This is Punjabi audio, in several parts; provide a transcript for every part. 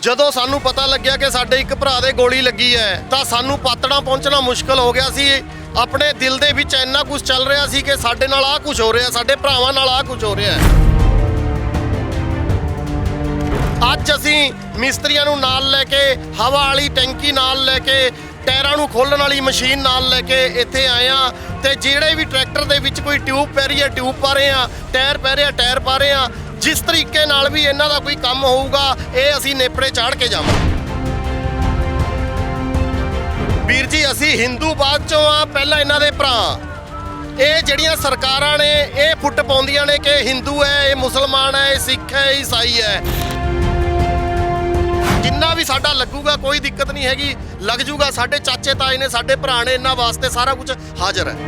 ਜਦੋਂ ਸਾਨੂੰ ਪਤਾ ਲੱਗਿਆ ਕਿ ਸਾਡੇ ਇੱਕ ਭਰਾ ਦੇ ਗੋਲੀ ਲੱਗੀ ਹੈ, ਤਾਂ ਸਾਨੂੰ ਪਾਤੜਾ ਪਹੁੰਚਣਾ ਮੁਸ਼ਕਲ ਹੋ ਗਿਆ ਸੀ। ਆਪਣੇ ਦਿਲ ਦੇ ਵਿੱਚ ਇੰਨਾ ਕੁਝ ਚੱਲ ਰਿਹਾ ਸੀ ਕਿ ਸਾਡੇ ਨਾਲ ਆਹ ਕੁਝ ਹੋ ਰਿਹਾ, ਸਾਡੇ ਭਰਾਵਾਂ ਨਾਲ ਆਹ ਕੁਝ ਹੋ ਰਿਹਾ ਅੱਜ ਅਸੀਂ ਮਿਸਤਰੀਆਂ ਨੂੰ ਨਾਲ ਲੈ ਕੇ, ਹਵਾ ਵਾਲੀ ਟੈਂਕੀ ਨਾਲ ਲੈ ਕੇ, ਟਾਇਰਾਂ ਨੂੰ ਖੋਲਣ ਵਾਲੀ ਮਸ਼ੀਨ ਨਾਲ ਲੈ ਕੇ ਇੱਥੇ ਆਏ ਆ ਤੇ ਜਿਹੜੇ ਵੀ ਟਰੈਕਟਰ ਦੇ ਵਿੱਚ ਕੋਈ ਟਿਊਬ ਪੈ ਰਹੀ ਹੈ, ਟਿਊਬ ਪਾ ਰਹੇ ਆ ਟਾਇਰ ਪੈ ਰਿਹਾ ਟਾਇਰ ਪਾ ਰਹੇ ਆ ਜਿਸ ਤਰੀਕੇ ਨਾਲ ਵੀ ਇਹਨਾਂ ਦਾ ਕੋਈ ਕੰਮ ਹੋਊਗਾ, ਇਹ ਅਸੀਂ ਨੇਪਰੇ ਚਾੜ ਕੇ ਜਾਵਾਂਗੇ। ਵੀਰ ਜੀ, ਅਸੀਂ ਹਿੰਦੂ ਬਾਅਦ ਚੋਂ ਆ, ਪਹਿਲਾਂ ਇਹਨਾਂ ਦੇ ਭਰਾ। ਇਹ ਜਿਹੜੀਆਂ ਸਰਕਾਰਾਂ ਨੇ, ਇਹ ਫੁੱਟ ਪਾਉਂਦੀਆਂ ਨੇ ਕਿ ਹਿੰਦੂ ਹੈ, ਇਹ ਮੁਸਲਮਾਨ ਹੈ, ਇਹ ਸਿੱਖ ਹੈ, ਇਹ ਈਸਾਈ ਹੈ। ਜਿੰਨਾ ਵੀ ਸਾਡਾ ਲੱਗੂਗਾ, ਕੋਈ ਦਿੱਕਤ ਨਹੀਂ ਹੈਗੀ। ਲੱਗ ਜੂਗਾ, ਸਾਡੇ ਚਾਚੇ ਤਾਏ ਨੇ, ਸਾਡੇ ਭਰਾ ਨੇ, ਇਹਨਾਂ ਵਾਸਤੇ ਸਾਰਾ ਕੁਝ ਹਾਜ਼ਰ ਹੈ।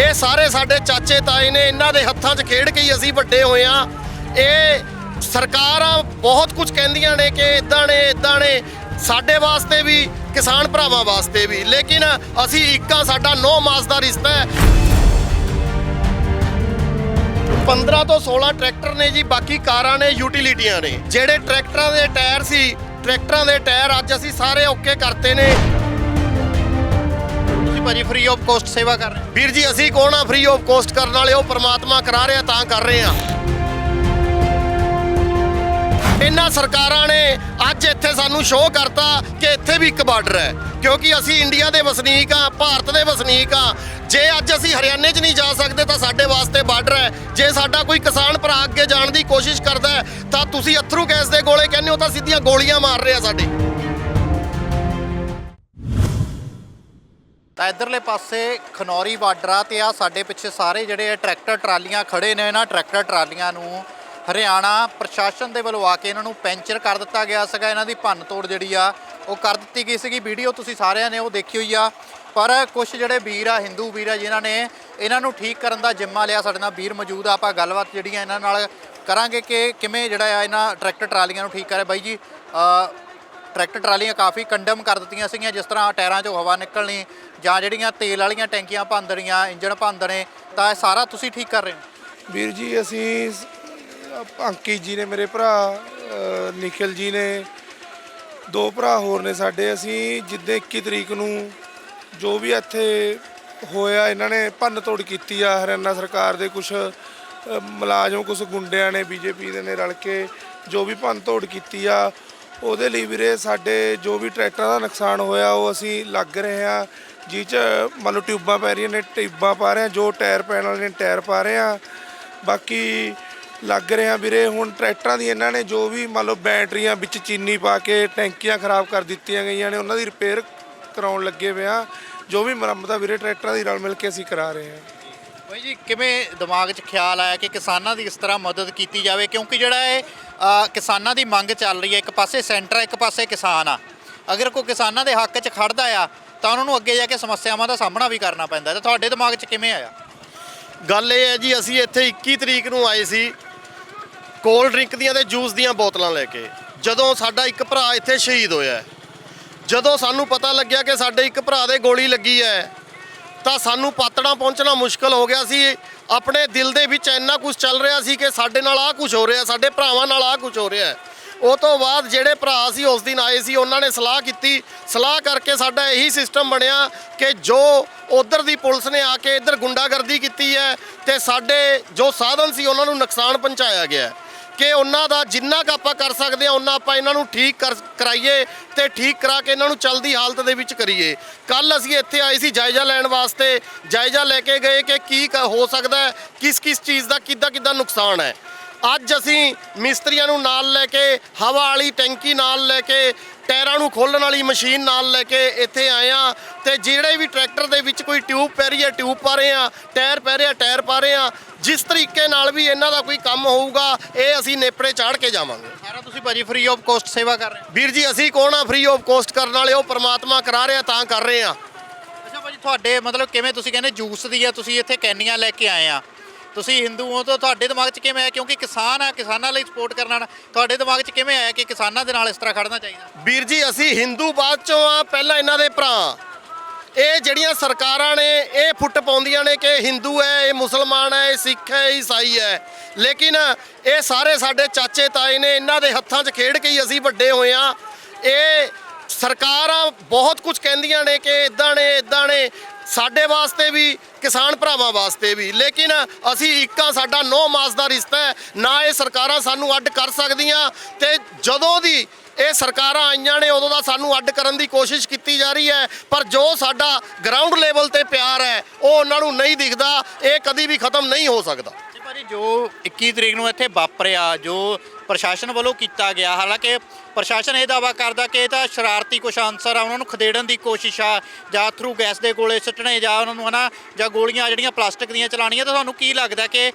ਇਹ ਸਾਰੇ ਸਾਡੇ ਚਾਚੇ ਤਾਏ ਨੇ ਇਹਨਾਂ ਦੇ ਹੱਥਾਂ 'ਚ ਖੇਡ ਕੇ ਹੀ ਅਸੀਂ ਵੱਡੇ ਹੋਏ ਆ ਇਹ ਸਰਕਾਰਾਂ ਬਹੁਤ ਕੁਝ ਕਹਿੰਦੀਆਂ ਨੇ ਕਿ ਇਦਾਂ ਨੇ ਇਦਾਂ ਨੇ। ਸਾਡੇ ਵਾਸਤੇ ਵੀ, ਕਿਸਾਨ ਭਰਾਵਾਂ ਵਾਸਤੇ ਵੀ। ਲੇਕਿਨ ਅਸੀਂ ਇੱਕਾ ਸਾਡਾ ਨੌ ਮਾਸ ਦਾ ਰਿਸ਼ਤਾ ਹੈ। 15 ਤੋਂ 16 ਟਰੈਕਟਰ ਨੇ ਜੀ, ਬਾਕੀ ਕਾਰਾਂ ਨੇ, ਯੂਟਿਲਿਟੀਆਂ ਨੇ। ਜਿਹੜੇ ਟਰੈਕਟਰਾਂ ਦੇ ਟਾਇਰ ਸੀ, ਟਰੈਕਟਰਾਂ ਦੇ ਟਾਇਰ ਅੱਜ ਅਸੀਂ ਸਾਰੇ ਓਕੇ ਕਰਤੇ ਨੇ। ਭਾਜੀ ਫ੍ਰੀ ਆਫ ਕੋਸਟ ਸੇਵਾ ਕਰ ਰਹੇ ਹੋ। ਵੀਰ ਜੀ, ਅਸੀਂ ਕੌਣ ਆ ਫ੍ਰੀ ਆਫ ਕੋਸਟ ਕਰਨ ਵਾਲੇ? ਉਹ ਪ੍ਰਮਾਤਮਾ ਕਰਾ ਰਿਹਾ, ਤਾਂ ਕਰ ਰਹੇ ਆ ਇਹਨਾਂ ਸਰਕਾਰਾਂ ਨੇ ਅੱਜ ਇੱਥੇ ਸਾਨੂੰ ਸ਼ੋਅ ਕਰਤਾ ਕਿ ਇੱਥੇ ਵੀ ਇੱਕ ਬਾਰਡਰ ਹੈ। ਕਿਉਂਕਿ ਅਸੀਂ ਇੰਡੀਆ ਦੇ ਵਸਨੀਕ ਆ ਭਾਰਤ ਦੇ ਵਸਨੀਕ ਆ ਜੇ ਅੱਜ ਅਸੀਂ ਹਰਿਆਣੇ 'ਚ ਨਹੀਂ ਜਾ ਸਕਦੇ, ਤਾਂ ਸਾਡੇ ਵਾਸਤੇ ਬਾਰਡਰ ਹੈ। ਜੇ ਸਾਡਾ ਕੋਈ ਕਿਸਾਨ ਭਰਾ ਅੱਗੇ ਜਾਣ ਦੀ ਕੋਸ਼ਿਸ਼ ਕਰਦਾ ਤਾਂ ਤੁਸੀਂ ਅਥਰੂ ਗੈਸ ਦੇ ਗੋਲੇ ਕਹਿੰਦੇ ਹੋ, ਤਾਂ ਸਿੱਧੀਆਂ ਗੋਲੀਆਂ ਮਾਰ ਰਹੇ ਆ ਸਾਡੇ। ਤਾਂ ਇਧਰਲੇ ਪਾਸੇ ਖਨੌਰੀ ਬਾਰਡਰ ਆ ਤੇ ਆ ਸਾਡੇ ਪਿੱਛੇ ਸਾਰੇ ਜਿਹੜੇ ਇਹ ਟਰੈਕਟਰ ਟਰਾਲੀਆਂ ਖੜੇ ਨੇ ਇਹਨਾਂ ਟਰੈਕਟਰ ਟਰਾਲੀਆਂ ਨੂੰ ਹਰਿਆਣਾ ਪ੍ਰਸ਼ਾਸਨ ਦੇ ਵੱਲੋਂ ਆ ਕੇ ਇਹਨਾਂ ਨੂੰ ਪੈਂਚਰ ਕਰ ਦਿੱਤਾ ਗਿਆ ਸੀਗਾ, ਇਹਨਾਂ ਦੀ ਭੰਨ ਤੋੜ ਜਿਹੜੀ ਆ ਉਹ ਕਰ ਦਿੱਤੀ ਗਈ ਸੀਗੀ। ਵੀਡੀਓ ਤੁਸੀਂ ਸਾਰਿਆਂ ਨੇ ਉਹ ਦੇਖੀ ਹੋਈ ਆ, ਪਰ ਕੁਝ ਜਿਹੜੇ ਵੀਰ ਆ, ਹਿੰਦੂ ਵੀਰ ਆ, ਜਿਨ੍ਹਾਂ ਨੇ ਇਹਨਾਂ ਨੂੰ ਠੀਕ ਕਰਨ ਦਾ ਜਿੰਮਾ ਲਿਆ, ਸਾਡੇ ਨਾਲ ਵੀਰ ਮੌਜੂਦ ਆ, ਆਪਾਂ ਗੱਲਬਾਤ ਜਿਹੜੀਆਂ ਇਹਨਾਂ ਨਾਲ ਕਰਾਂਗੇ ਕਿ ਕਿਵੇਂ ਜਿਹੜਾ ਆ ਇਹਨਾਂ ਟਰੈਕਟਰ ਟਰਾਲੀਆਂ ਨੂੰ ਠੀਕ ਕਰੇ। ਬਾਈ ਜੀ ਟਰੈਕਟਰ ਟਰਾਲੀਆਂ ਕਾਫੀ ਕੰਡਮ ਕਰ ਦਿੱਤੀਆਂ ਸੀਗੀਆਂ, ਜਿਸ ਤਰ੍ਹਾਂ ਟਾਇਰਾਂ 'ਚੋਂ ਹਵਾ ਨਿਕਲਣੀ ਜਾਂ ਜਿਹੜੀਆਂ ਤੇਲ ਵਾਲੀਆਂ ਟੈਂਕੀਆਂ ਭੰਦਣੀਆਂ ਇੰਜਣ ਭੰਦਣੇ ਤਾਂ ਇਹ ਸਾਰਾ ਤੁਸੀਂ ਠੀਕ ਕਰ ਰਹੇ ਹੋ? ਵੀਰ ਜੀ, ਅਸੀਂ ਅੰਕਿਤ ਜੀ ਨੇ, ਮੇਰੇ ਭਰਾ ਨਿਖਿਲ ਜੀ ਨੇ, ਦੋ ਭਰਾ ਹੋਰ ਨੇ ਸਾਡੇ, ਅਸੀਂ ਜਿੱਦੇ 21 ਤਰੀਕ ਨੂੰ ਜੋ ਵੀ ਇੱਥੇ ਹੋਇਆ, ਇਹਨਾਂ ਨੇ ਭੰਨ ਤੋੜ ਕੀਤੀ ਆ, ਹਰਿਆਣਾ ਸਰਕਾਰ ਦੇ ਕੁਝ ਮੁਲਾਜ਼ਮ ਕੁਝ ਗੁੰਡਿਆਂ ਨੇ, ਬੀਜੇਪੀ ਦੇ ਨੇ ਰਲ ਕੇ ਜੋ ਵੀ ਭੰਨ ਤੋੜ ਕੀਤੀ ਆ ਉਹਦੇ ਲਈ ਵੀਰੇ ਸਾਡੇ ਜੋ ਵੀ ਟਰੈਕਟਰਾਂ ਦਾ ਨੁਕਸਾਨ ਹੋਇਆ, ਉਹ ਅਸੀਂ ਲੱਗ ਰਹੇ ਆ ਜਿਹ ਚ ਮੰਨ ਲਓ ਟਿਊਬਾਂ ਪੈ ਰਹੀਆਂ ਨੇ, ਟਿਊਬਾਂ ਪਾ ਰਹੇ ਆ ਜੋ ਟਾਇਰ ਪੈਣ ਵਾਲੇ ਨੇ ਟਾਇਰ ਪਾ ਰਹੇ ਆ ਬਾਕੀ ਲੱਗ ਰਹੇ ਆ ਵੀਰੇ, ਹੁਣ ਟਰੈਕਟਰਾਂ ਦੀ ਇਹਨਾਂ ਨੇ ਜੋ ਵੀ ਮੰਨ ਲਓ ਬੈਟਰੀਆਂ ਵਿੱਚ ਚੀਨੀ ਪਾ ਕੇ ਟੈਂਕੀਆਂ ਖਰਾਬ ਕਰ ਦਿੱਤੀਆਂ ਗਈਆਂ ਨੇ, ਉਹਨਾਂ ਦੀ ਰਿਪੇਅਰ ਕਰਾਉਣ ਲੱਗੇ ਹੋਏ ਆ ਜੋ ਵੀ ਮੁਰੰਮਤ ਆ ਵੀਰੇ ਟਰੈਕਟਰਾਂ ਦੀ ਰਲ ਮਿਲ ਕੇ ਅਸੀਂ ਕਰਾ ਰਹੇ ਆ ਬਾਈ ਜੀ ਕਿਵੇਂ ਦਿਮਾਗ 'ਚ ਖਿਆਲ ਆਇਆ ਕਿ ਕਿਸਾਨਾਂ ਦੀ ਇਸ ਤਰ੍ਹਾਂ ਮਦਦ ਕੀਤੀ ਜਾਵੇ? ਕਿਉਂਕਿ ਜਿਹੜਾ ਇਹ ਅ, ਕਿਸਾਨਾਂ ਦੀ ਮੰਗ ਚੱਲ ਰਹੀ ਹੈ ਇੱਕ ਪਾਸੇ ਸੈਂਟਰ ਆ ਇੱਕ ਪਾਸੇ ਕਿਸਾਨ ਆ। ਅਗਰ ਕੋਈ ਕਿਸਾਨਾਂ ਦੇ ਹੱਕ 'ਚ ਖੜਦਾ ਆ ਤਾਂ ਉਹਨਾਂ ਨੂੰ ਅੱਗੇ ਜਾ ਕੇ ਸਮੱਸਿਆਵਾਂ ਦਾ ਸਾਹਮਣਾ ਵੀ ਕਰਨਾ ਪੈਂਦਾ। ਤਾਂ ਤੁਹਾਡੇ ਦਿਮਾਗ 'ਚ ਕਿਵੇਂ ਆਇਆ? ਗੱਲ ਇਹ ਹੈ ਜੀ ਅਸੀਂ ਇੱਥੇ 21 ਤਰੀਕ ਨੂੰ ਆਏ ਸੀ ਕੋਲਡ ਡਰਿੰਕ ਦੀਆਂ ਤੇ ਜੂਸ ਦੀਆਂ ਬੋਤਲਾਂ ਲੈ ਕੇ। ਜਦੋਂ ਸਾਡਾ ਇੱਕ ਭਰਾ ਇੱਥੇ ਸ਼ਹੀਦ ਹੋਇਆ ਹੈ। ਜਦੋਂ ਸਾਨੂੰ ਪਤਾ ਲੱਗਿਆ ਕਿ ਸਾਡੇ ਇੱਕ ਭਰਾ ਦੇ ਗੋਲੀ ਲੱਗੀ ਹੈ ਤਾਂ ਸਾਨੂੰ ਪਾਤੜਾਂ ਪਹੁੰਚਣਾ ਮੁਸ਼ਕਲ ਹੋ ਗਿਆ ਸੀ। ਆਪਣੇ ਦਿਲ ਦੇ ਵਿੱਚ ਇੰਨਾ ਕੁਝ ਚੱਲ ਰਿਹਾ ਸੀ ਕਿ ਸਾਡੇ ਨਾਲ ਆਹ ਕੁਝ ਹੋ ਰਿਹਾ, ਸਾਡੇ ਭਰਾਵਾਂ ਨਾਲ ਆਹ ਕੁਝ ਹੋ ਰਿਹਾ। ਉਹ ਤੋਂ ਬਾਅਦ ਜਿਹੜੇ ਭਰਾ ਸੀ, ਉਸ ਦਿਨ ਆਏ ਸੀ, ਉਹਨਾਂ ਨੇ ਸਲਾਹ ਕੀਤੀ। ਸਲਾਹ ਕਰਕੇ ਸਾਡਾ ਇਹੀ ਸਿਸਟਮ ਬਣਿਆ ਕਿ ਜੋ ਉਧਰ ਦੀ ਪੁਲਿਸ ਨੇ ਆ ਕੇ ਇੱਧਰ ਗੁੰਡਾਗਰਦੀ ਕੀਤੀ ਹੈ ਤੇ ਸਾਡੇ ਜੋ ਸਾਧਨ ਸੀ, ਉਹਨਾਂ ਨੂੰ ਨੁਕਸਾਨ ਪਹੁੰਚਾਇਆ ਗਿਆ। ਕਿ ਉਹਨਾਂ ਦਾ ਜਿੰਨਾ ਆਪਾਂ ਕਰ ਸਕਦੇ ਹਾਂ ਉਹਨਾਂ ਆਪਾਂ ਇਹਨਾਂ ਨੂੰ ਠੀਕ ਕਰ, ਕਰਾਈਏ ਤੇ ਠੀਕ ਕਰਾ ਕੇ ਇਹਨਾਂ ਨੂੰ ਚਲਦੀ ਹਾਲਤ ਦੇ ਵਿੱਚ ਕਰੀਏ। ਕੱਲ ਅਸੀਂ ਇੱਥੇ ਆਏ ਸੀ ਜਾਇਜ਼ਾ ਲੈਣ ਵਾਸਤੇ। ਜਾਇਜ਼ਾ ਲੈ ਕੇ ਗਏ ਕਿ ਕੀ ਕ- ਹੋ ਸਕਦਾ ਹੈ, ਕਿਸ ਕਿਸ ਚੀਜ਼ ਦਾ ਕਿੱਦਾਂ ਕਿੱਦਾਂ ਨੁਕਸਾਨ ਹੈ। ਅੱਜ ਅਸੀਂ ਮਿਸਤਰੀਆਂ ਨੂੰ ਨਾਲ ਲੈ ਕੇ, ਹਵਾ ਵਾਲੀ ਟੈਂਕੀ ਨਾਲ ਲੈ ਕੇ ਟਾਇਰਾਂ ਨੂੰ ਖੋਲਣ ਵਾਲੀ ਮਸ਼ੀਨ ਨਾਲ ਲੈ ਕੇ ਇੱਥੇ ਆਏ ਆ ਤੇ ਜਿਹੜੇ ਵੀ ਟਰੈਕਟਰ ਦੇ ਵਿੱਚ ਕੋਈ ਟਿਊਬ ਪੈ ਰਹੀ ਹੈ ਟਿਊਬ ਪਾ ਰਹੇ ਆ ਟਾਇਰ ਪੈ ਰਿਹਾ ਟਾਇਰ ਪਾ ਰਹੇ ਆ ਜਿਸ ਤਰੀਕੇ ਨਾਲ ਵੀ ਇਹਨਾਂ ਦਾ ਕੋਈ ਕੰਮ ਹੋਊਗਾ ਇਹ ਅਸੀਂ ਨੇਪਰੇ ਚਾੜ ਕੇ ਜਾਵਾਂਗੇ। ਸਾਰਾ ਤੁਸੀਂ ਭਾਜੀ ਫ੍ਰੀ ਆਫ ਕੋਸਟ ਸੇਵਾ ਕਰ ਰਹੇ ਹੋ? ਵੀਰ ਜੀ ਅਸੀਂ ਕੌਣ ਆ ਫ੍ਰੀ ਆਫ ਕੋਸਟ ਕਰਨ ਵਾਲੇ? ਉਹ ਪ੍ਰਮਾਤਮਾ ਕਰਾ ਰਿਹਾ ਤਾਂ ਕਰ ਰਹੇ ਆ ਅੱਛਾ ਭਾਜੀ ਤੁਹਾਡੇ ਮਤਲਬ ਕਿਵੇਂ ਤੁਸੀਂ ਕਹਿੰਦੇ ਜੂਸ ਦੀ ਆ ਤੁਸੀਂ ਇੱਥੇ ਕੈਨੀਆਂ ਲੈ ਕੇ ਆਏ ਆ। ਤੁਸੀਂ ਹਿੰਦੂ ਹੋ ਤਾਂ ਤੁਹਾਡੇ ਦਿਮਾਗ 'ਚ ਕਿਵੇਂ ਆਇਆ? ਕਿਉਂਕਿ ਕਿਸਾਨ ਆ, ਕਿਸਾਨਾਂ ਲਈ ਸਪੋਰਟ ਕਰਨਾ ਤੁਹਾਡੇ ਦਿਮਾਗ 'ਚ ਕਿਵੇਂ ਆਇਆ ਕਿ ਕਿਸਾਨਾਂ ਦੇ ਨਾਲ ਇਸ ਤਰ੍ਹਾਂ ਖੜਨਾ ਚਾਹੀਦਾ? ਵੀਰ ਜੀ, ਅਸੀਂ ਹਿੰਦੂ ਬਾਅਦ ਚੋਂ ਆ, ਪਹਿਲਾਂ ਇਹਨਾਂ ਦੇ ਭਰਾ। ਇਹ ਜਿਹੜੀਆਂ ਸਰਕਾਰਾਂ ਨੇ, ਇਹ ਫੁੱਟ ਪਾਉਂਦੀਆਂ ਨੇ ਕਿ ਹਿੰਦੂ ਹੈ, ਇਹ ਮੁਸਲਮਾਨ ਹੈ, ਇਹ ਸਿੱਖ ਹੈ, ਇਹ ਈਸਾਈ ਹੈ। ਲੇਕਿਨ ਇਹ ਸਾਰੇ ਸਾਡੇ ਚਾਚੇ, ਤਾਏ ਨੇ ਇਹਨਾਂ ਦੇ ਹੱਥਾਂ 'ਚ ਖੇਡ ਕੇ ਹੀ ਅਸੀਂ ਵੱਡੇ ਹੋਏ ਆ ਇਹ ਸਰਕਾਰਾਂ ਬਹੁਤ ਕੁਝ ਕਹਿੰਦੀਆਂ ਨੇ ਕਿ ਇਦਾਂ ਨੇ ਇਦਾਂ ਨੇ। ਸਾਡੇ ਵਾਸਤੇ ਵੀ, ਕਿਸਾਨ ਭਰਾਵਾਂ ਵਾਸਤੇ ਵੀ। ਲੇਕਿਨ ਅਸੀਂ ਇੱਕਾਂ ਸਾਡਾ ਨੌ ਮਾਸ ਦਾ ਰਿਸ਼ਤਾ ਹੈ। ਨਾ ਇਹ ਸਰਕਾਰਾਂ ਸਾਨੂੰ ਅੱਡ ਕਰ ਸਕਦੀਆਂ ਤੇ ਜਦੋਂ ਦੀ ਇਹ ਸਰਕਾਰਾਂ ਆਈਆਂ ਨੇ, ਉਦੋਂ ਦਾ ਸਾਨੂੰ ਅੱਡ ਕਰਨ ਦੀ ਕੋਸ਼ਿਸ਼ ਕੀਤੀ ਜਾ ਰਹੀ ਹੈ। ਪਰ ਜੋ ਸਾਡਾ ਗਰਾਊਂਡ ਲੈਵਲ ਤੇ ਪਿਆਰ ਹੈ, ਉਹ ਉਹਨਾਂ ਨੂੰ ਨਹੀਂ ਦਿਖਦਾ। ਇਹ ਕਦੀ ਵੀ ਖਤਮ ਨਹੀਂ ਹੋ ਸਕਦਾ। ਭਾਜੀ, ਜੋ 21 ਤਰੀਕ ਨੂੰ ਇੱਥੇ ਵਾਪਰਿਆ, ਜੋ ਪ੍ਰਸ਼ਾਸਨ ਵੱਲੋਂ ਕੀਤਾ ਗਿਆ। ਹਾਲਾਂਕਿ ਪ੍ਰਸ਼ਾਸਨ ਇਹ ਦਾਵਾ ਕਰਦਾ ਕਿ ਇਹ ਤਾਂ ਸ਼ਰਾਰਤੀ ਕੁਛ ਅਨਸਰ ਆ, ਉਹਨਾਂ ਨੂੰ ਖਦੇੜਨ ਦੀ ਕੋਸ਼ਿਸ਼ ਆ, ਜਾਂ ਥਰੂ ਗੈਸ ਦੇ ਗੋਲੇ ਸੁੱਟਣੇ, ਜਾਂ ਉਹਨਾਂ ਨੂੰ ਹਨਾ, ਜਾਂ ਗੋਲੀਆਂ ਜਿਹੜੀਆਂ ਪਲਾਸਟਿਕ ਦੀਆਂ ਚਲਾਉਣੀਆਂ, ਤਾਂ ਤੁਹਾਨੂੰ ਕੀ ਲੱਗਦਾ ਕਿ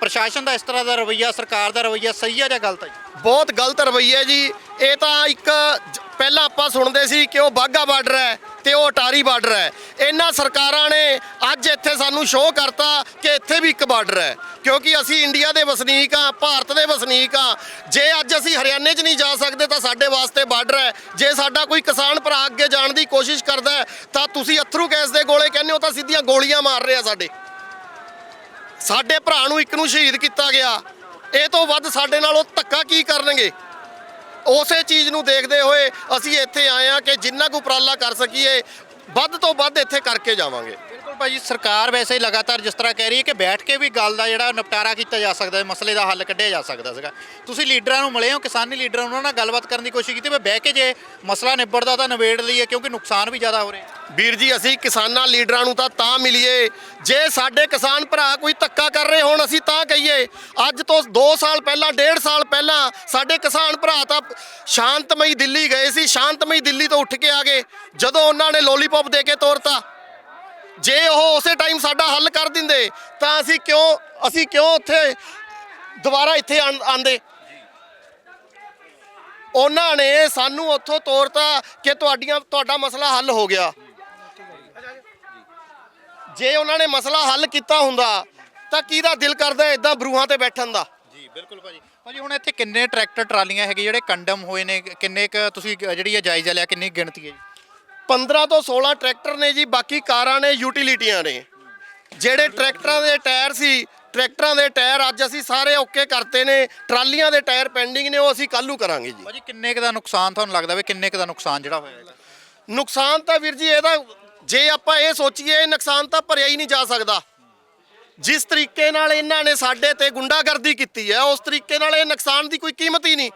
ਪ੍ਰਸ਼ਾਸਨ ਦਾ ਇਸ ਤਰ੍ਹਾਂ ਦਾ ਰਵੱਈਆ, ਸਰਕਾਰ ਦਾ ਰਵੱਈਆ ਸਹੀ ਆ ਜਾਂ ਗਲਤ ਹੈ ਜੀ? ਬਹੁਤ ਗਲਤ ਰਵੱਈਆ ਜੀ। ਇਹ ਤਾਂ ਇੱਕ ਪਹਿਲਾਂ ਆਪਾਂ ਸੁਣਦੇ ਸੀ ਕਿ ਉਹ ਬਾਗਾ ਬਾਰਡਰ ਹੈ। ਤੇ ਉਹ ਅਟਾਰੀ ਬਾਰਡਰ ਹੈ। ਇਹਨਾਂ ਸਰਕਾਰਾਂ ਨੇ ਅੱਜ ਇੱਥੇ ਸਾਨੂੰ ਸ਼ੋਅ ਕਰਤਾ ਕਿ ਇੱਥੇ ਵੀ ਇੱਕ ਬਾਰਡਰ ਹੈ। ਕਿਉਂਕਿ ਅਸੀਂ ਇੰਡੀਆ ਦੇ ਵਸਨੀਕ ਆ ਭਾਰਤ ਦੇ ਵਸਨੀਕ ਆ ਜੇ ਅੱਜ ਅਸੀਂ ਹਰਿਆਣੇ 'ਚ ਨਹੀਂ ਜਾ ਸਕਦੇ ਤਾਂ ਸਾਡੇ ਵਾਸਤੇ ਬਾਰਡਰ ਹੈ। ਜੇ ਸਾਡਾ ਕੋਈ ਕਿਸਾਨ ਭਰਾ ਅੱਗੇ ਜਾਣ ਦੀ ਕੋਸ਼ਿਸ਼ ਕਰਦਾ ਤਾਂ ਤੁਸੀਂ ਅਥਰੂ ਗੈਸ ਦੇ ਗੋਲੇ ਕਹਿੰਦੇ ਹੋ ਤਾਂ ਸਿੱਧੀਆਂ ਗੋਲੀਆਂ ਮਾਰ ਰਹੇ ਆ ਸਾਡੇ। ਸਾਡੇ ਭਰਾ ਨੂੰ ਇੱਕ ਨੂੰ ਸ਼ਹੀਦ ਕੀਤਾ ਗਿਆ। ਇਹ ਤੋਂ ਵੱਧ ਸਾਡੇ ਨਾਲ ਉਹ ਧੱਕਾ ਕੀ ਕਰਨਗੇ? ਉਸੇ ਚੀਜ਼ ਨੂੰ ਦੇਖਦੇ ਹੋਏ ਅਸੀਂ ਇੱਥੇ ਆਏ ਆ ਕਿ ਜਿੰਨਾ ਕੁ ਉਪਰਾਲਾ ਕਰ ਸਕੀਏ, ਵੱਧ ਤੋਂ ਵੱਧ ਇੱਥੇ ਕਰਕੇ ਜਾਵਾਂਗੇ। ਭਾਜੀ, ਸਰਕਾਰ ਵੈਸੇ ਲਗਾਤਾਰ ਜਿਸ ਤਰ੍ਹਾਂ ਕਹਿ ਰਹੀ ਹੈ ਕਿ ਬੈਠ ਕੇ ਵੀ ਗੱਲ ਦਾ ਜਿਹੜਾ ਨਿਪਟਾਰਾ ਕੀਤਾ ਜਾ ਸਕਦਾ ਹੈ, ਮਸਲੇ ਦਾ ਹੱਲ ਕੱਢਿਆ ਜਾ ਸਕਦਾ ਸੀਗਾ। ਤੁਸੀਂ ਲੀਡਰਾਂ ਨੂੰ ਮਿਲੇ ਹੋ, ਕਿਸਾਨੀ ਲੀਡਰਾਂ ਨੂੰ, ਉਹਨਾਂ ਨਾਲ ਗੱਲਬਾਤ ਕਰਨ ਦੀ ਕੋਸ਼ਿਸ਼ ਕੀਤੀ, ਵੀ ਬਹਿ ਕੇ ਜੇ ਮਸਲਾ ਨਿਬੜਦਾ ਤਾਂ ਨਿਬੇੜ ਲਈਏ, ਕਿਉਂਕਿ ਨੁਕਸਾਨ ਵੀ ਜ਼ਿਆਦਾ ਹੋ ਰਿਹਾ। ਵੀਰ ਜੀ, ਅਸੀਂ ਕਿਸਾਨਾਂ ਲੀਡਰਾਂ ਨੂੰ ਤਾਂ ਤਾਂ ਮਿਲੀਏ। ਜੇ ਸਾਡੇ ਕਿਸਾਨ ਭਰਾ ਕੋਈ ਧੱਕਾ ਕਰ ਰਹੇ ਹੋਣ, ਅਸੀਂ ਤਾਂ ਕਹੀਏ, ਅੱਜ ਤੋਂ 2 ਸਾਲ ਪਹਿਲਾਂ 1.5 ਸਾਲ ਪਹਿਲਾਂ ਸਾਡੇ ਕਿਸਾਨ ਭਰਾ ਤਾਂ ਸ਼ਾਂਤਮਈ ਦਿੱਲੀ ਗਏ ਸੀ, ਸ਼ਾਂਤਮਈ ਦਿੱਲੀ ਤੋਂ ਉੱਠ ਕੇ ਆ ਗਏ। ਜਦੋਂ ਉਹਨਾਂ ਨੇ ਲੋਲੀਪੌਪ ਦੇ ਕੇ ਤੋਰਤਾ ਜੇ ਉਹ ਉਸੇ ਟਾਈਮ ਸਾਡਾ ਹੱਲ ਕਰ ਦਿੰਦੇ, ਤਾਂ ਅਸੀਂ ਕਿਉਂ ਅਸੀਂ ਕਿਉਂ ਉੱਥੇ ਦੁਬਾਰਾ ਇੱਥੇ ਆਂ- ਆਂਦੇ ਉਹਨਾਂ ਨੇ ਸਾਨੂੰ ਉੱਥੋਂ ਤੋਰਤਾ ਕਿ ਤੁਹਾਡੀਆਂ, ਤੁਹਾਡਾ ਮਸਲਾ ਹੱਲ ਹੋ ਗਿਆ। ਜੇ ਉਹਨਾਂ ਨੇ ਮਸਲਾ ਹੱਲ ਕੀਤਾ ਹੁੰਦਾ, ਤਾਂ ਕਿਹਦਾ ਦਿਲ ਕਰਦਾ ਇਦਾਂ ਬਰੂਹਾਂ ਤੇ ਬੈਠਣ ਦਾ? ਜੀ, ਬਿਲਕੁਲ ਭਾਜੀ। ਭਾਜੀ, ਹੁਣ ਇੱਥੇ ਕਿੰਨੇ ਟਰੈਕਟਰ ਟਰਾਲੀਆਂ ਹੈਗੇ ਜਿਹੜੇ ਕੰਡਮ ਹੋਏ ਨੇ? ਕਿੰਨੇ ਕ ਤੁਸੀਂ, ਜਿਹੜੀ ਇਹ ਜਾਇਜ਼ਾ ਲਿਆ ਕਿੰਨੀ ਗਿਣਤੀ ਹੈ ਜੀ? 15 ਤੋਂ 16 ਟਰੈਕਟਰ ਨੇ ਜੀ ਬਾਕੀ ਕਾਰਾਂ ਨੇ ਯੂਟਿਲਿਟੀਆਂ ਨੇ। ਜਿਹੜੇ ਟਰੈਕਟਰਾਂ ਦੇ ਟਾਇਰ ਸੀ ਟਰੈਕਟਰਾਂ ਦੇ ਟਾਇਰ ਅੱਜ ਅਸੀਂ ਸਾਰੇ ਓਕੇ ਕਰਤੇ ਨੇ ਟਰਾਲੀਆਂ ਦੇ ਟਾਇਰ ਪੈਂਡਿੰਗ ਨੇ ਉਹ ਅਸੀਂ ਕੱਲ੍ਹ ਨੂੰ ਕਰਾਂਗੇ ਜੀ। ਭਾਜੀ ਕਿੰਨੇ ਕ ਦਾ ਨੁਕਸਾਨ ਤੁਹਾਨੂੰ ਲੱਗਦਾ ਵੀ ਕਿੰਨੇ ਕ ਦਾ ਨੁਕਸਾਨ ਜਿਹੜਾ ਹੋਇਆ? ਨੁਕਸਾਨ ਤਾਂ ਵੀਰ ਜੀ ਇਹਦਾ ਜੇ ਆਪਾਂ ਇਹ ਸੋਚੀਏ ਨੁਕਸਾਨ ਤਾਂ ਭਰਿਆ ਹੀ ਨਹੀਂ ਜਾ ਸਕਦਾ। ਜਿਸ ਤਰੀਕੇ ਨਾਲ ਇਹਨਾਂ ਨੇ ਸਾਡੇ ਤੇ ਗੁੰਡਾਗਰਦੀ ਕੀਤੀ ਹੈ ਉਸ ਤਰੀਕੇ ਨਾਲ ਇਹ ਨੁਕਸਾਨ ਦੀ ਕੋਈ ਕੀਮਤ ਹੀ ਨਹੀਂ।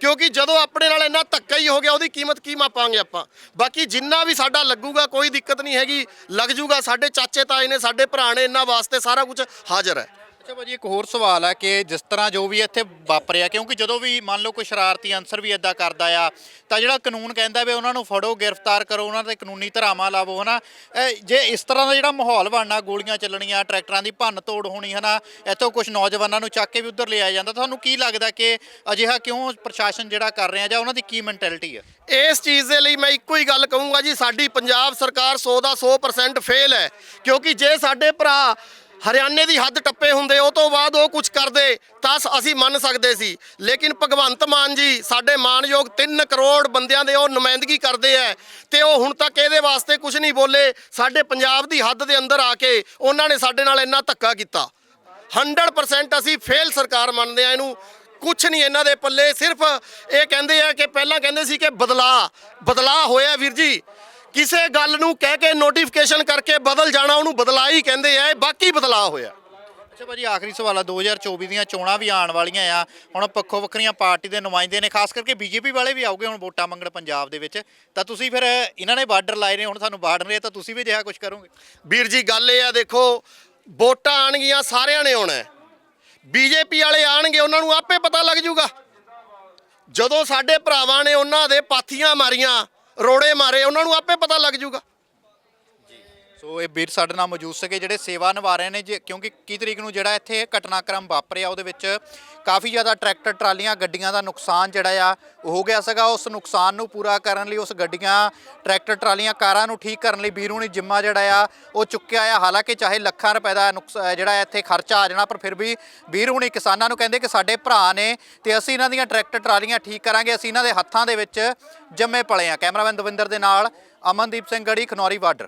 ਕਿਉਂਕਿ ਜਦੋਂ ਆਪਣੇ ਨਾਲ ਇੰਨਾ ਧੱਕਾ ਹੀ ਹੋ ਗਿਆ, ਉਹਦੀ ਕੀਮਤ ਕੀ ਮਾਪਾਂਗੇ ਆਪਾਂ? ਬਾਕੀ ਜਿੰਨਾ ਵੀ ਸਾਡਾ ਲੱਗੂਗਾ, ਕੋਈ ਦਿੱਕਤ ਨਹੀਂ ਹੈਗੀ, ਲੱਗ ਜੂਗਾ। ਸਾਡੇ ਚਾਚੇ, ਤਾਏ ਨੇ, ਸਾਡੇ ਭਰਾ ਨੇ ਇਹਨਾਂ ਵਾਸਤੇ ਸਾਰਾ ਕੁਝ ਹਾਜ਼ਰ ਹੈ। ਅੱਛਾ ਭਾਜੀ, ਇੱਕ ਹੋਰ ਸਵਾਲ ਹੈ ਕਿ ਜਿਸ ਤਰ੍ਹਾਂ ਜੋ ਵੀ ਇੱਥੇ ਵਾਪਰਿਆ, ਕਿਉਂਕਿ ਜਦੋਂ ਵੀ ਮੰਨ ਲਓ ਕੋਈ ਸ਼ਰਾਰਤੀ ਅਨਸਰ ਵੀ ਇਦਾਂ ਕਰਦਾ ਆ, ਤਾਂ ਜਿਹੜਾ ਕਾਨੂੰਨ ਕਹਿੰਦਾ ਵੀ ਉਹਨਾਂ ਨੂੰ ਫੜੋ, ਗ੍ਰਿਫਤਾਰ ਕਰੋ, ਉਹਨਾਂ ਤੇ ਕਾਨੂੰਨੀ ਧਰਾਵਾਂ ਲਾਵੋ, ਹਨਾ? ਇਹ ਜੇ ਇਸ ਤਰ੍ਹਾਂ ਦਾ ਜਿਹੜਾ ਮਾਹੌਲ ਬਣਨਾ, ਗੋਲੀਆਂ ਚੱਲਣੀਆਂ, ਟਰੈਕਟਰਾਂ ਦੀ ਭੰਨ ਤੋੜ ਹੋਣੀ, ਹਨਾ? ਇੱਥੋਂ ਕੁਝ ਨੌਜਵਾਨਾਂ ਨੂੰ ਚੱਕ ਕੇ ਵੀ ਉੱਧਰ ਲਿਆਇਆ ਜਾਂਦਾ, ਤੁਹਾਨੂੰ ਕੀ ਲੱਗਦਾ ਕਿ ਅਜਿਹਾ ਕਿਉਂ ਪ੍ਰਸ਼ਾਸਨ ਜਿਹੜਾ ਕਰ ਰਿਹਾ, ਜਾਂ ਉਹਨਾਂ ਦੀ ਕੀ ਮੈਂਟੈਲਿਟੀ ਹੈ ਇਸ ਚੀਜ਼ ਦੇ ਲਈ ਮੈਂ ਇੱਕੋ ਹੀ ਗੱਲ ਕਹੂੰਗਾ ਜੀ, ਸਾਡੀ ਪੰਜਾਬ ਸਰਕਾਰ 100 ਦਾ 100% ਫੇਲ ਹੈ, ਕਿਉਂਕਿ ਜੇ ਸਾਡੇ ਭਰਾ ਹਰਿਆਣੇ ਦੀ ਹੱਦ ਟੱਪੇ ਹੁੰਦੇ, ਉਹ ਤੋਂ ਬਾਅਦ ਉਹ ਕੁਝ ਕਰਦੇ, ਤਾਂ ਅਸੀਂ ਮੰਨ ਸਕਦੇ ਸੀ। ਲੇਕਿਨ ਭਗਵੰਤ ਮਾਨ ਜੀ, ਸਾਡੇ ਮਾਨਯੋਗ 3 ਕਰੋੜ ਬੰਦਿਆਂ ਦੇ ਉਹ ਨੁਮਾਇੰਦਗੀ ਕਰਦੇ ਐ, ਤੇ ਉਹ ਹੁਣ ਤੱਕ ਇਹਦੇ ਵਾਸਤੇ ਕੁਝ ਨਹੀਂ ਬੋਲੇ। ਸਾਡੇ ਪੰਜਾਬ ਦੀ ਹੱਦ ਦੇ ਅੰਦਰ ਆ ਕੇ ਉਹਨਾਂ ਨੇ ਸਾਡੇ ਨਾਲ ਇੰਨਾ ਧੱਕਾ ਕੀਤਾ। 100% ਅਸੀਂ ਫੇਲ ਸਰਕਾਰ ਮੰਨਦੇ ਆ ਇਹਨੂੰ। ਕੁਝ ਨਹੀਂ ਇਹਨਾਂ ਦੇ ਪੱਲੇ, ਸਿਰਫ ਇਹ ਕਹਿੰਦੇ ਆ ਕਿ ਪਹਿਲਾਂ ਕਹਿੰਦੇ ਸੀ ਕਿ ਬਦਲਾ ਬਦਲਾ ਹੋਇਆ ਵੀਰ ਜੀ। ਕਿਸੇ ਗੱਲ ਨੂੰ ਕਹਿ ਕੇ ਨੋਟੀਫਿਕੇਸ਼ਨ ਕਰਕੇ ਬਦਲ ਜਾਣਾ ਉਹਨੂੰ ਬਦਲਾ ਹੀ ਕਹਿੰਦੇ ਆ ਇਹ ਬਾਕੀ ਬਦਲਾ ਹੋਇਆ। ਅੱਛਾ ਭਾਜੀ ਆਖਰੀ ਸਵਾਲ ਆ 2024 ਦੀਆਂ ਚੋਣਾਂ ਵੀ ਆਉਣ ਵਾਲੀਆਂ ਆ। ਹੁਣ ਪੱਖੋ ਵੱਖਰੀਆਂ ਪਾਰਟੀ ਦੇ ਨੁਮਾਇੰਦੇ ਨੇ ਖਾਸ ਕਰਕੇ ਬੀਜੇਪੀ ਵਾਲੇ ਵੀ ਆਉਗੇ ਹੁਣ ਵੋਟਾਂ ਮੰਗਣ ਪੰਜਾਬ ਦੇ ਵਿੱਚ। ਤਾਂ ਤੁਸੀਂ ਫਿਰ ਇਹਨਾਂ ਨੇ ਬਾਰਡਰ ਲਾਏ ਨੇ ਹੁਣ ਤੁਹਾਨੂੰ ਬਾਰਡਰ ਨੇ ਤਾਂ ਤੁਸੀਂ ਵੀ ਅਜਿਹਾ ਕੁਝ ਕਰੋਗੇ? ਵੀਰ ਜੀ ਗੱਲ ਇਹ ਆ ਦੇਖੋ ਵੋਟਾਂ ਆਣਗੀਆਂ ਸਾਰਿਆਂ ਨੇ ਆਉਣਾ ਬੀਜੇਪੀ ਵਾਲੇ ਆਣਗੇ ਉਹਨਾਂ ਨੂੰ ਆਪੇ ਪਤਾ ਲੱਗ ਜਾਊਗਾ। ਜਦੋਂ ਸਾਡੇ ਭਰਾਵਾਂ ਨੇ ਉਹਨਾਂ ਦੇ ਪਾਥੀਆਂ ਮਾਰੀਆਂ ਰੋੜੇ ਮਾਰੇ ਉਹਨਾਂ ਨੂੰ ਆਪੇ ਪਤਾ ਲੱਗ ਜਾਊਗਾ। ਸੋ ਇਹ ਵੀਰ ਸਾਡੇ ਨਾਲ ਮੌਜੂਦ ਸੀਗੇ, ਜਿਹੜੇ ਸੇਵਾ ਨਿਭਾ ਰਹੇ ਨੇ ਜੇ, ਕਿਉਂਕਿ 21 ਤਰੀਕ ਨੂੰ ਜਿਹੜਾ ਇੱਥੇ ਘਟਨਾਕ੍ਰਮ ਵਾਪਰਿਆ, ਉਹਦੇ ਵਿੱਚ ਕਾਫੀ ਜ਼ਿਆਦਾ ਟਰੈਕਟਰ, ਟਰਾਲੀਆਂ, ਗੱਡੀਆਂ ਦਾ ਨੁਕਸਾਨ ਜਿਹੜਾ ਆ, ਉਹ ਹੋ ਗਿਆ ਸੀਗਾ। ਉਸ ਨੁਕਸਾਨ ਨੂੰ ਪੂਰਾ ਕਰਨ ਲਈ, ਉਸ ਗੱਡੀਆਂ, ਟਰੈਕਟਰ, ਟਰਾਲੀਆਂ, ਕਾਰਾਂ ਨੂੰ ਠੀਕ ਕਰਨ ਲਈ ਵੀਰੂ ਨੇ ਜਿੰਮਾ ਜਿਹੜਾ ਆ, ਉਹ ਚੁੱਕਿਆ ਆ। ਹਾਲਾਂਕਿ ਚਾਹੇ ਲੱਖਾਂ ਰੁਪਏ ਦਾ ਨੁਕਸ ਜਿਹੜਾ ਇੱਥੇ ਖਰਚਾ ਆ ਜਾਣਾ, ਪਰ ਫਿਰ ਵੀ ਵੀਰ ਹੁਣੀ ਕਿਸਾਨਾਂ ਨੂੰ ਕਹਿੰਦੇ ਕਿ ਸਾਡੇ ਭਰਾ ਨੇ ਤੇ ਅਸੀਂ ਇਹਨਾਂ ਦੀਆਂ ਟਰੈਕਟਰ, ਟਰਾਲੀਆਂ ਠੀਕ ਕਰਾਂਗੇ, ਅਸੀਂ ਇਹਨਾਂ ਦੇ ਹੱਥਾਂ ਦੇ ਵਿੱਚ ਜੰਮੇ ਪਲੇ ਆ। ਕੈਮਰਾਮੈਨ ਦਵਿੰਦਰ ਦੇ ਨਾਲ ਅਮਨਦੀਪ ਸਿੰਘ ਗੜੀ, ਖਨੌਰੀ ਬਾਰਡਰ।